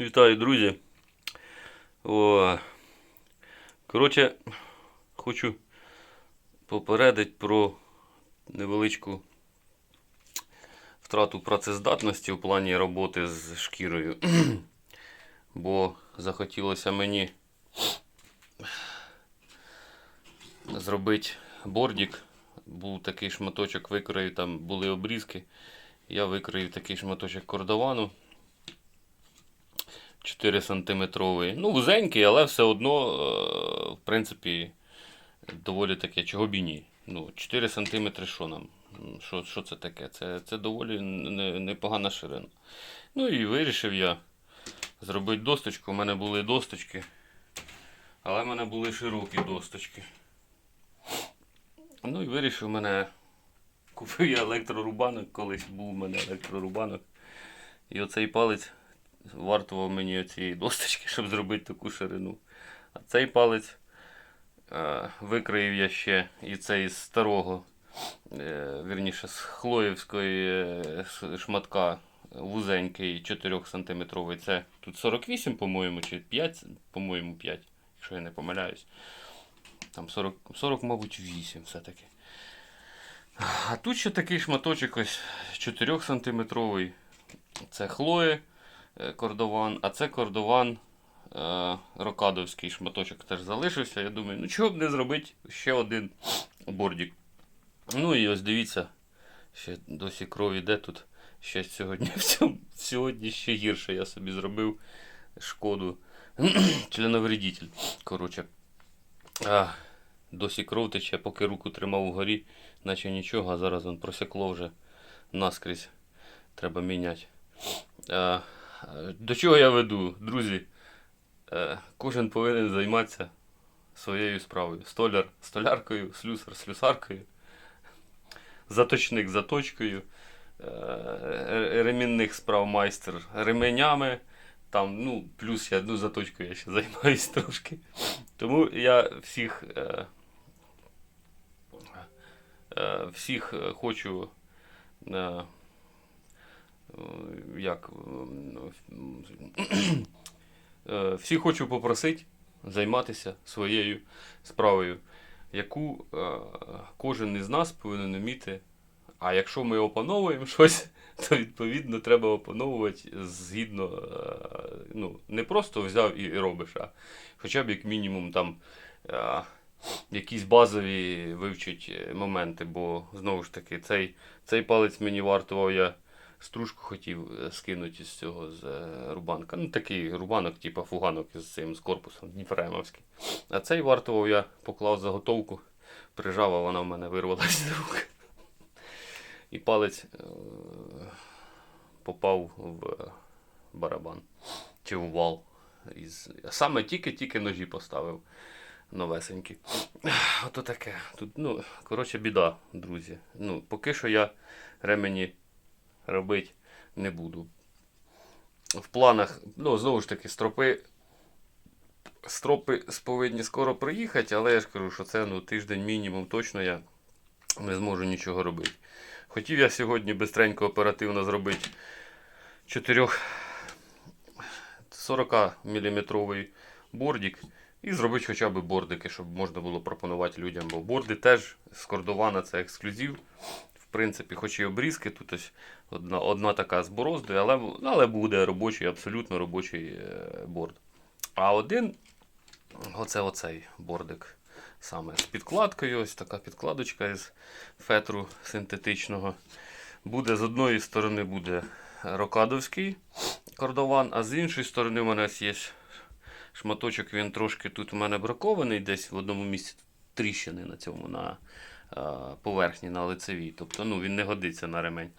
Вітаю, друзі. О, коротше, хочу попередити про невеличку втрату працездатності у плані роботи з шкірою. Бо захотілося мені зробити бордик. Був такий шматочок викроїв, там були обрізки. Я викроїв такий шматочок кордовану. 4 сантиметровий. Ну, вузенький, але все одно, е, в принципі, доволі таке, чого б і ні. Ну, 4 сантиметри що нам? Що, що це таке? Це, це доволі непогана ширина. Ну і вирішив я зробити досточку. У мене були досточки, але в мене були широкі досточки. Ну і вирішив мене. Купив я електрорубанок, колись був у мене електрорубанок. І оцей палець вартував мені цієї досточки, щоб зробити таку ширину. А цей палець е, викроїв я ще і цей з старого, е, вірніше, з хлоївської е, шматка вузенький 4 сантиметровий. Це тут 48, по-моєму, чи 5, по-моєму, 5, якщо я не помиляюсь. Там 40, 40 мабуть, 8 все-таки. А тут ще такий шматочок ось 4 сантиметровий. Це хлоє кордован, а це кордован е, рокадовський шматочок теж залишився. Я думаю, ну чого б не зробити ще один бордик. Ну і ось дивіться, ще досі кров іде тут. Ще сьогодні, сьогодні ще гірше я собі зробив шкоду. Членовредитель. Коротше. А, досі кров тече, поки руку тримав угорі, наче нічого, а зараз він просякло вже наскрізь. Треба міняти. А, е, до чого я веду, друзі? Е, Кожен повинен займатися своєю справою. Столяр столяркою, слюсар слюсаркою, заточник заточкою, е, ремінних справ майстер ременями. Там, ну, плюс я ну, заточкою я ще займаюсь трошки. Тому я всіх, е, е, всіх хочу. Е, як, м, е, хочу попросити займатися своєю справою, яку е, кожен із нас повинен вміти. А якщо ми опановуємо щось, то відповідно треба опановувати згідно, е, ну, не просто взяв і робиш, а хоча б як мінімум там е, якісь базові вивчить е, моменти, бо знову ж таки цей, цей палець мені вартував, я стружку хотів е, скинути з цього з е, рубанка. Ну такий рубанок, типу фуганок із цим з корпусом Дніфремовський. А цей вартував я поклав заготовку, прижав, а вона в мене вирвалася з рук. І палець е, попав в барабан чи в вал. Із... Саме тільки-тільки ножі поставив новесенькі. Ото таке. Тут, ну, коротше, біда, друзі. Ну, поки що я ремені робити не буду. В планах, ну, знову ж таки, стропи. Стропи повинні скоро приїхати, але я ж кажу, що це ну, тиждень мінімум точно я не зможу нічого робити. Хотів я сьогодні бистренько оперативно зробити 4 40 мм бордик і зробити хоча б бордики, щоб можна було пропонувати людям. Бо борди теж з кордована це ексклюзив. В принципі, хоч і обрізки, тут ось одна, одна така з бороздою, але, але буде робочий, абсолютно робочий е, борд. А один оце оцей бордик. Саме з підкладкою, ось така підкладочка із фетру синтетичного. Буде з одної сторони буде рокадовський кордован, а з іншої сторони у мене є шматочок, він трошки тут у мене бракований, десь в одному місці тріщини на цьому на поверхні, на лицевій. Тобто ну, він не годиться на ремень,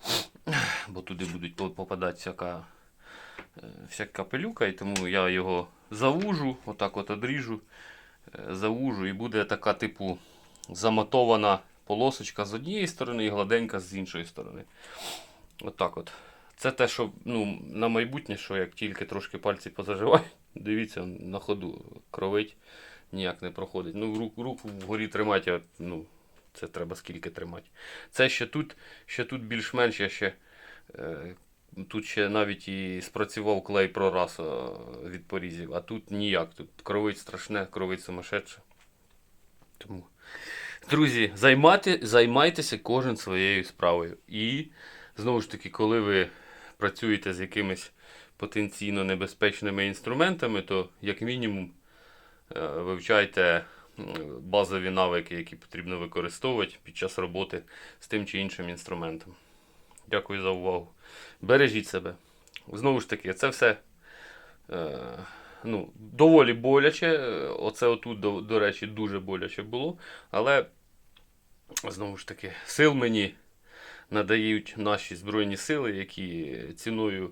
бо туди будуть попадати всяка, е, всяка пилюка, і тому я його завужу, отак от одріжу е, завужу, і буде така, типу, замотована полосочка з однієї сторони і гладенька з іншої сторони. Отак от. Це те, що ну, на майбутнє, що як тільки трошки пальці позаживають, дивіться, на ходу кровить, ніяк не проходить. Ну, руку, руку вгорі тримати, ну, це треба скільки тримати. Це ще тут, ще тут більш-менш я ще е, тут ще навіть і спрацював клей прораса від порізів, а тут ніяк. Тут кровить страшне, кровить сумасшедше. Тому, друзі, займати, займайтеся кожен своєю справою. І знову ж таки, коли ви працюєте з якимись потенційно небезпечними інструментами, то як мінімум е, вивчайте базові навики, які потрібно використовувати під час роботи з тим чи іншим інструментом. Дякую за увагу. Бережіть себе. Знову ж таки, це все е, ну, доволі боляче. Е, Оце отут, до, до речі, дуже боляче було. Але знову ж таки, сил мені надають наші Збройні сили, які ціною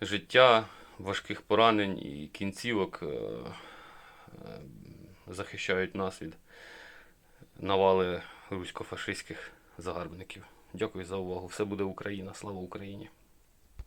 життя, важких поранень і кінцівок е, е, захищають нас від навали русько-фашистських загарбників. Дякую за увагу. Все буде Україна. Слава Україні!